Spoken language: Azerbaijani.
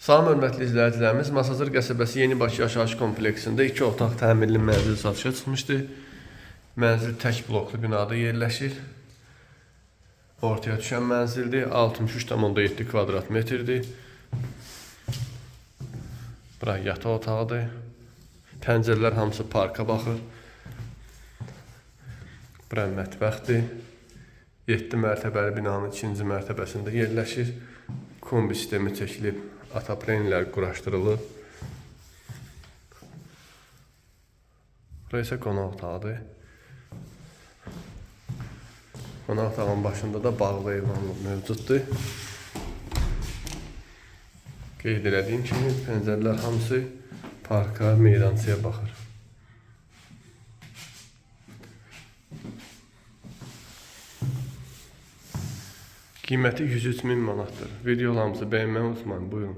Salam hörmətli izləyicilərimiz, Masazır qəsəbəsi Yeni Bakı yaşayış kompleksində 2 otaq təmirli mənzil satışa çıxmışdı. Mənzil tək bloklu binada yerləşir. Ortaya düşən mənzildir. 63,7 kvadrat metrdir. Bura yataq otağıdır. Pəncərələr hamısı parka baxır. Bura mətbəxdir. 7 mərtəbəli binanın ikinci mərtəbəsində yerləşir. Kombi sistemi çəkilib, ataprenlər quraşdırılıb. Bura isə qonaq otağıdır. Qonaq otağının başında da bağlı eyvanlıq mövcuddur. Qeyd elədiyim kimi pəncərələr hamısı parka, meydançaya baxır. Qiyməti 103 min manatdır. Videolarımızı bəyənməyi unutmayın. Buyurun.